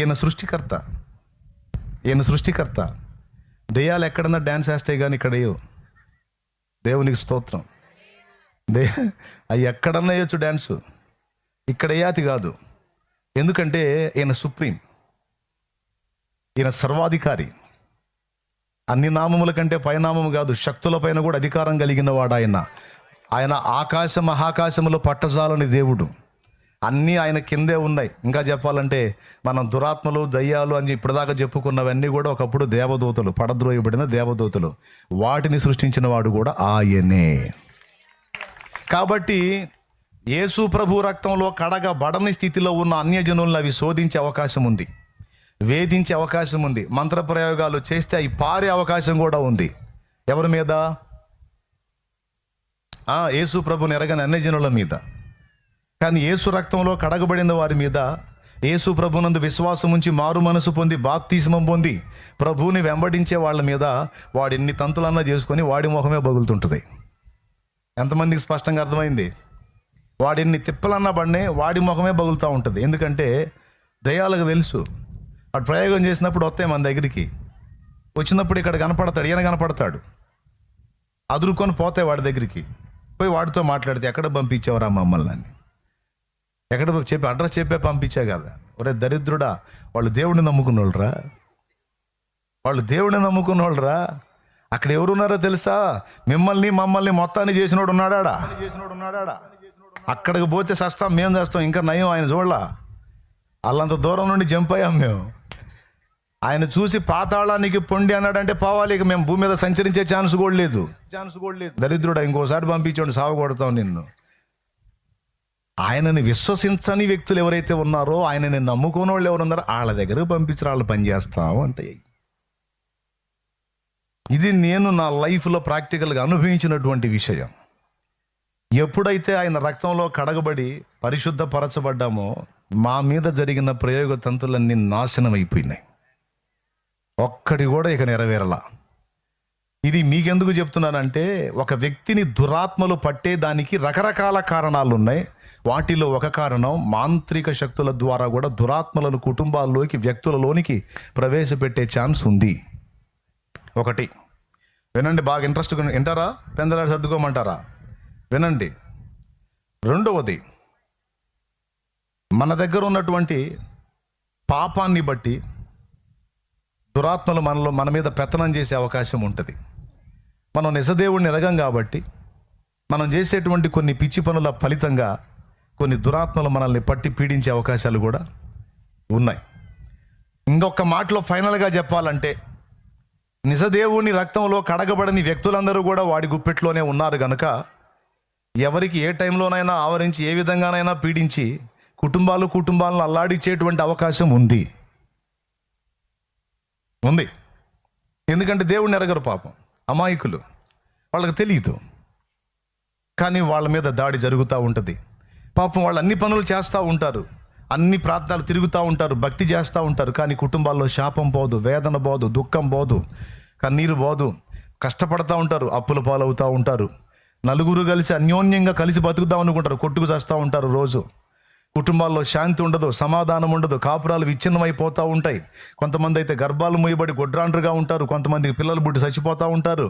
ఈయన సృష్టికర్త. ఈయన సృష్టికర్త. దెయ్యాలు ఎక్కడన్నా డ్యాన్స్ వేస్తాయి కానీ ఇక్కడ వేయవు దేవునికి స్తోత్రం. దే అవి ఎక్కడన్నా వేయచ్చు డ్యాన్సు ఇక్కడ వేయాతి కాదు. ఎందుకంటే ఈయన సుప్రీం. ఈయన సర్వాధికారి. అన్ని నామముల కంటే పైనామము కాదు శక్తుల పైన కూడా అధికారం కలిగిన వాడు ఆయన ఆయన ఆకాశ మహాకాశములో పట్టజాలని దేవుడు. అన్నీ ఆయన కిందే ఉన్నాయి. ఇంకా చెప్పాలంటే మనం దురాత్మలు దయ్యాలు అని ఇప్పటిదాకా చెప్పుకున్నవన్నీ కూడా ఒకప్పుడు దేవదూతలు పడద్రోయబడిన దేవదూతలు. వాటిని సృష్టించిన వాడు కూడా ఆయనే. కాబట్టి యేసు ప్రభు రక్తంలో కడగబడని స్థితిలో ఉన్న అన్యజనులను అవి శోధించే అవకాశం ఉంది. వేధించే అవకాశం ఉంది. మంత్రప్రయోగాలు చేస్తే అవి పారే అవకాశం కూడా ఉంది. ఎవరి మీద? యేసు ప్రభుని ఎరగని అన్యజనుల మీద. కానీ యేసు రక్తంలో కడగబడిన వారి మీద యేసు ప్రభునందు విశ్వాసం ఉంచి మారు మనసు పొంది బాప్తిస్మం పొంది ప్రభువుని వెంబడించే వాళ్ళ మీద వాడు ఎన్ని తంతులన్నా చేసుకొని వాడి ముఖమే బగులుతుంటుంది. ఎంతమందికి స్పష్టంగా అర్థమైంది? వాడు ఎన్ని తిప్పలన్నా పడినే వాడి ముఖమే బగులుతూ ఉంటుంది. ఎందుకంటే దయాలకు తెలుసు. వాడు ప్రయోగం చేసినప్పుడు వస్తాయి మన దగ్గరికి. వచ్చినప్పుడు ఇక్కడ కనపడతాడు ఈయన కనపడతాడు. అదురుకొని పోతాయి వాడి దగ్గరికి. పోయి వాడితో మాట్లాడితే ఎక్కడ పంపించేవరా మమ్మల్ని అని. ఎక్కడ చెప్పి అడ్రస్ చెప్పే పంపించా కదా. ఒరే దరిద్రుడా వాళ్ళు దేవుడిని నమ్ముకున్నోళ్ళరా. వాళ్ళు దేవుడిని నమ్ముకున్నోళ్ళరా. అక్కడ ఎవరున్నారో తెలుసా? మిమ్మల్ని మమ్మల్ని మొత్తాన్ని చేసినోడు ఉన్నాడా అక్కడికి పోతే సస్తాం మేము చేస్తాం ఇంకా నయం ఆయన చూడలా? వాళ్ళంత దూరం నుండి జంప్ అయ్యాం మేము. ఆయన చూసి పాతాళానికి పొండి అన్నాడంటే పోవాలి ఇక మేము భూమి మీద సంచరించే ఛాన్స్ కూడా లేదు. ఛాన్స్ కూడా లేదు. దరిద్రుడా ఇంకోసారి పంపించండి సాగు కొడతాం నిన్ను. ఆయనని విశ్వసించని వ్యక్తులు ఎవరైతే ఉన్నారో ఆయనని నమ్ముకునే వాళ్ళు ఎవరు ఉన్నారో వాళ్ళ దగ్గరకు పంపించి వాళ్ళు పనిచేస్తావు అంటే. ఇది నేను నా లైఫ్లో ప్రాక్టికల్గా అనుభవించినటువంటి విషయం. ఎప్పుడైతే ఆయన రక్తంలో కడగబడి పరిశుద్ధపరచబడ్డామో మా మీద జరిగిన ప్రయోగ తంతులన్నీ నాశనం అయిపోయినాయి ఒక్కడి కూడా ఇక నెరవేరలా. ఇది మీకెందుకు చెప్తున్నానంటే ఒక వ్యక్తిని దురాత్మలు పట్టేదానికి రకరకాల కారణాలు ఉన్నాయి వాటిలో ఒక కారణం మాంత్రిక శక్తుల ద్వారా కూడా దురాత్మలను కుటుంబాల్లోకి వ్యక్తులలోనికి ప్రవేశపెట్టే ఛాన్స్ ఉంది. ఒకటి. వినండి బాగా ఇంట్రెస్ట్గా వింటారా? పెందరా సర్దుకోమంటారా? వినండి. రెండవది మన దగ్గర ఉన్నటువంటి పాపాన్ని బట్టి దురాత్మలు మనలో మన మీద పెత్తనం చేసే అవకాశం ఉంటుంది. మనం నిజదేవుడిని ఎరగం కాబట్టి మనం చేసేటువంటి కొన్ని పిచ్చి పనుల ఫలితంగా కొన్ని దురాత్మలు మనల్ని పట్టి పీడించే అవకాశాలు కూడా ఉన్నాయి. ఇంకొక మాటలో ఫైనల్గా చెప్పాలంటే నిజదేవుని రక్తంలో కడగబడని వ్యక్తులందరూ కూడా వాడి గుప్పెట్లోనే ఉన్నారు గనక ఎవరికి ఏ టైంలోనైనా ఆవరించి ఏ విధంగానైనా పీడించి కుటుంబాలు కుటుంబాలను అల్లాడిచ్చేటువంటి అవకాశం ఉంది. ఉంది. ఎందుకంటే దేవుడిని ఎరగరు పాపం. అమాయకులు. వాళ్ళకి తెలియదు కానీ వాళ్ళ మీద దాడి జరుగుతూ ఉంటుంది. పాపం వాళ్ళు అన్ని పనులు చేస్తూ ఉంటారు. అన్ని ప్రాంతాలు తిరుగుతూ ఉంటారు. భక్తి చేస్తూ ఉంటారు. కానీ కుటుంబాల్లో శాపం పోదు వేదన పోదు దుఃఖం పోదు కన్నీరు పోదు. కష్టపడతా ఉంటారు. అప్పుల పాలవుతూ ఉంటారు. నలుగురు కలిసి అన్యోన్యంగా కలిసి బతుకుదాం అనుకుంటారు. కొట్టుకు చేస్తూ ఉంటారు రోజు. కుటుంబాల్లో శాంతి ఉండదు సమాధానం ఉండదు కాపురాలు విచ్ఛిన్నమైపోతూ ఉంటాయి. కొంతమంది అయితే గర్భాలు మూయబడి గొడ్రాండ్రుగా ఉంటారు కొంతమందికి పిల్లలు బుట్టి చచ్చిపోతూ ఉంటారు.